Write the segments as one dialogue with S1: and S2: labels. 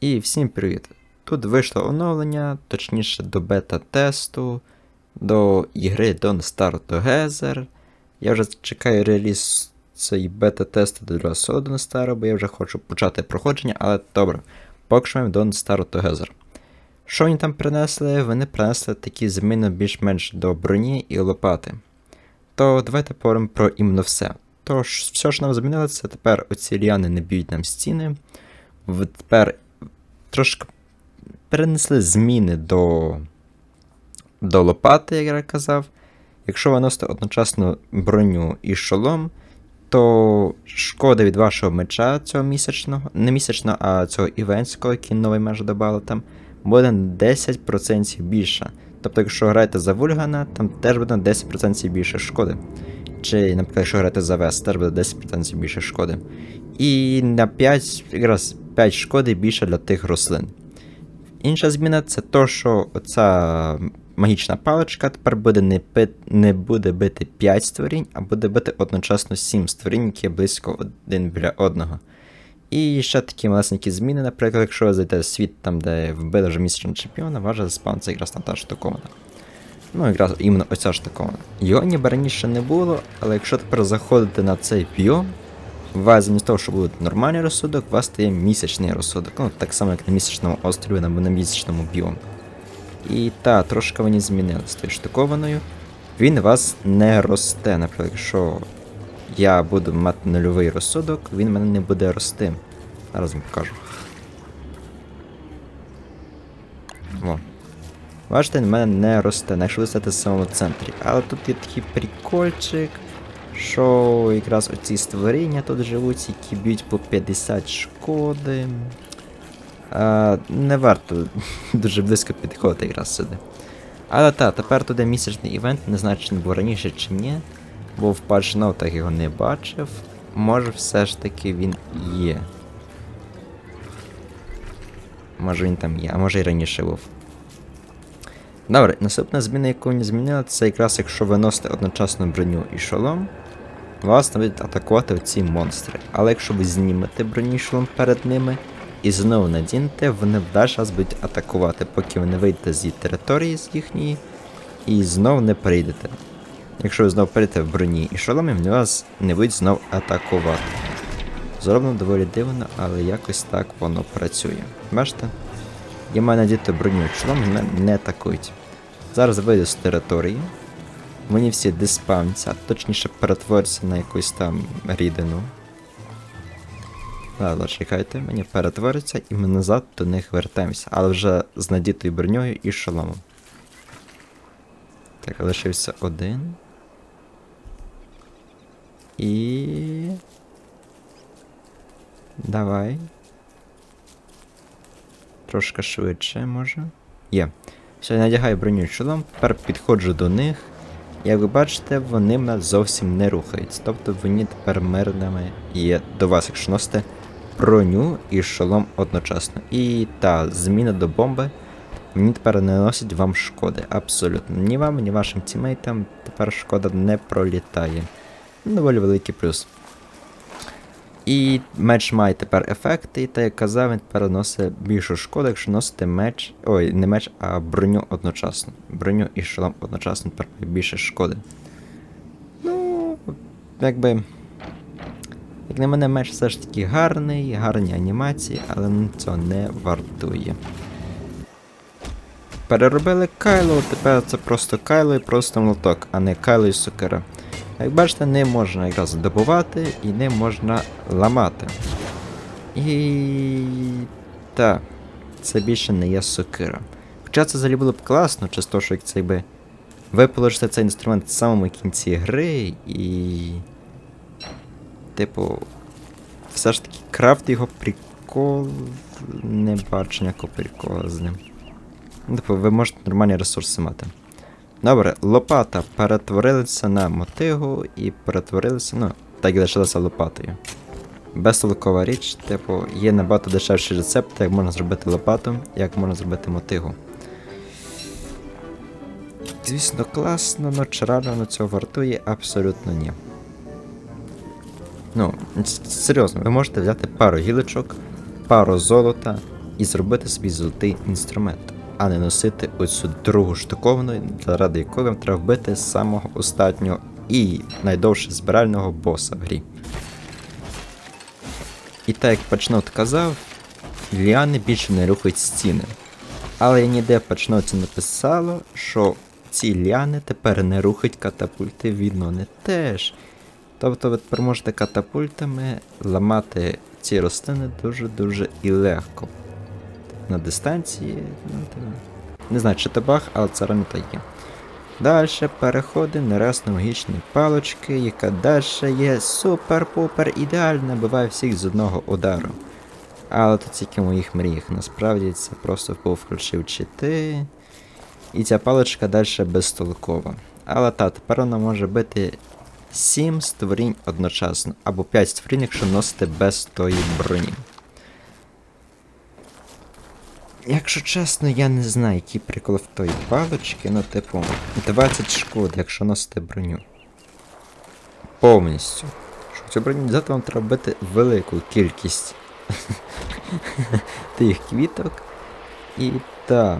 S1: І всім привіт! Тут вийшло оновлення, точніше до бета-тесту, до ігри Don't Start Together. Я вже чекаю реліз цієї бета-тесту до Don't Star, бо я вже хочу почати проходження, але добре, поки що ми Don't Start Together. Що вони там принесли? Вони принесли такі зміни більш-менш до броні і лопати. То давайте поговоримо про іменно все. Тож, все, що нам змінили, це тепер оці ліани не б'ють нам стіни. Тепер трошки перенесли зміни до, до лопати, як я казав. Якщо ви носите одночасно броню і шолом, то шкода від вашого меча цього місячного, не місячного, а цього івентського, який новий меч додали там, буде на 10% більша. Тобто, якщо граєте за Вульгана, там теж буде на 10% більше шкоди. Чи, наприклад, якщо граєте за Вес, теж буде 10% більше шкоди. І на 5, якраз 5 шкоди більше для тих рослин. Інша зміна це то, що оця магічна паличка тепер буде не, пи... не буде бити 5 створінь, а буде бити одночасно 7 створінь, які близько один біля одного. І ще такі малесенькі зміни, наприклад, якщо ви зайдете в світ, там, де вбили вже місячного чемпіона, ваше заспавниться якраз на та штукована. Ну, якраз іменно оця штукована. Його ніби раніше не було, але якщо тепер заходите на цей біом, вас замість того, що буде нормальний розсудок, у вас стає місячний розсудок. Ну, так само, як на місячному острові або на місячному біомі. І та, трошки вони змінили тою штукованою. Він у вас не росте. Наприклад, якщо я буду мати нульовий розсудок, він мене не буде рости. Зараз вам покажу. Во. Бачите, він мене не росте, якщо ви стати в самому центрі. Але тут є такий прикольчик, що якраз оці створіння тут живуть, які б'ють по 50 шкоди. А, не варто дуже близько підходити якраз сюди. Але та, тепер туди місячний івент, не знаю, чи він був раніше чи ні. Бо в патчнотах його не бачив. Може все ж таки він є. Може він там є, а може і раніше був. Добре, наступна зміна, яку вони змінили, це якраз якщо ви носите одночасно броню і шолом, вас не будуть атакувати оці монстри. Але якщо ви знімете броню шолом перед ними і знову надінете, вони вас будуть атакувати, поки ви не вийдете з її території з їхньої і знову не прийдете. Якщо ви знову прийдете в броні і шоломі, вони вас не будуть знову атакувати. Зроблено доволі дивно, але якось так воно працює. Бачите? Я маю надіти броню і шолом, мене не атакують. Зараз вийду з території. Вони всі а точніше перетворяться на якусь там рідину. Ладно, чекайте, мені перетвориться і ми назад до них вертаємося, але вже з надітою броньою і шоломом. Так, лишився один. І. Давай. Трошки швидше, може. Є. Все, я надягаю броню шолом, тепер підходжу до них. Як ви бачите, вони мене зовсім не рухаються. Тобто вони тепер мирними є до вас, якщо носите броню і шолом одночасно. І та зміна до бомби мені тепер не носить вам шкоди. Абсолютно. Ні вам, ні вашим тімейтам тепер шкода не пролітає. Доволі великий плюс. І меч має тепер ефекти, і так як казав, він тепер носить більшу шкоду, якщо носите меч. Ой, не меч, а броню одночасно. Броню і шолом одночасно тепер більше шкоди. Ну, якби. Як на мене, меч все ж таки гарний, гарні анімації, але цього не вартує. Переробили Кайло, тепер це просто Кайло і просто молоток, а не Кайло і сокира. Як бачите, не можна якраз добувати і не можна ламати. І. Так, це більше не є сокира. Хоча це взагалі було б класно, через те, що як це якби. Ви положите цей інструмент в самому кінці гри і. Типу. Все ж таки крафт його прикол. Не бачу ніякого прикола з ним. Ну, Типу, ви можете нормальні ресурси мати. Добре, лопата перетворилася на мотигу і перетворилася, ну, так і лишилася лопатою. Безтолкова річ, типу, є набагато дешевші рецепти, як можна зробити лопату, як можна зробити мотигу. Звісно, класно, але чи реально воно цього вартує, абсолютно ні. Ну, серйозно, ви можете взяти пару гілочок, пару золота, і зробити собі золотий інструмент, а не носити оцю другу штуковину, заради якої вам треба вбити самого останнього і найдовше збирального боса в грі. І так як Пачнот казав, ліани більше не рухають стіни. Але ніде Пачноті написало, що ці ліани тепер не рухають катапульти від нони теж. Тобто ви тепер можете катапультами ламати ці рослини дуже-дуже і легко. На дистанції, ну, не знаю, чи баг, але це реально так є. Далі переходимо на раз на магічні палочки, яка далі є супер-пупер ідеальна, буває всіх з одного удару. Але це тільки в моїх мріях. Насправді це просто повключив чити. І ця паличка далі безтолкова. Але та, тепер вона може бити 7 створінь одночасно, або 5 створінь, якщо носите без тої броні. Якщо чесно, я не знаю, який прикол в тої палички, ну, типу, 20 шкод, якщо носите броню. Повністю. Щоб цю броню взяти, вам треба бити велику кількість тих квіток. І так.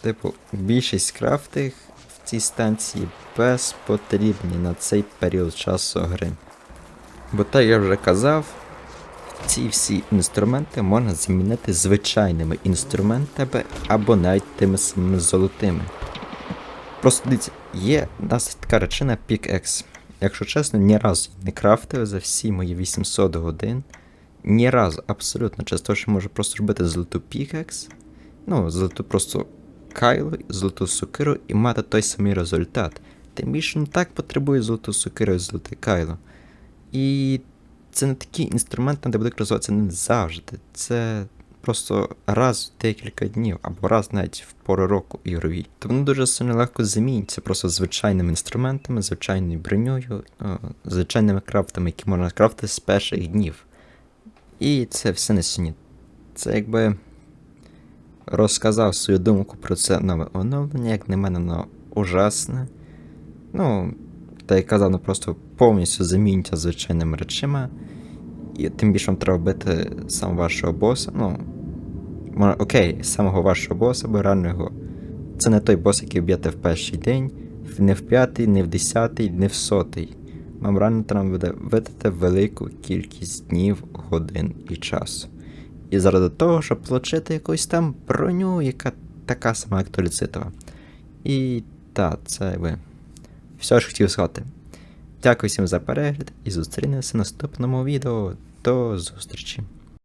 S1: Типу, більшість крафтих в цій станції безпотрібні на цей період часу гри. Бо так я вже казав, ці всі інструменти можна замінити звичайними інструментами або навіть тими самими золотими. Просто дивіться, є у нас така речина Pickaxe. Якщо чесно, ні разу не крафтив за всі мої 800 годин. Ні разу, абсолютно, через те, можу просто робити золоту пікекс, ну, золоту просто кайло, золоту сокиру і мати той самий результат. Тим більше не так потребує золоту сокиру і золоте кайло. І це не такий інструмент, де буде розвиватися не завжди. Це просто раз в декілька днів, або раз навіть в пору року ігровій. То воно дуже сильно легко замінюється просто звичайними інструментами, звичайною броньою, звичайними крафтами, які можна крафтити з перших днів. І це все не сьогодні. Це якби розказав свою думку про це нове оновлення, як на мене, воно ужасне. Ну, та я казав, ну просто повністю замінюється звичайними речима. І тим більше вам треба бити сам вашого боса. Ну, окей, самого вашого боса, бо реально його. Це не той бос, який б'єте в перший день, не в п'ятий, не в десятий, не в сотий. Вам реально треба буде витратити велику кількість днів, годин і часу. І заради того, щоб отримати якусь там броню, яка така сама, як толіцитова. І так, це ви. Все ж хотів сказати. Дякую всім за перегляд і зустрінемося в наступному відео. До зустрічі!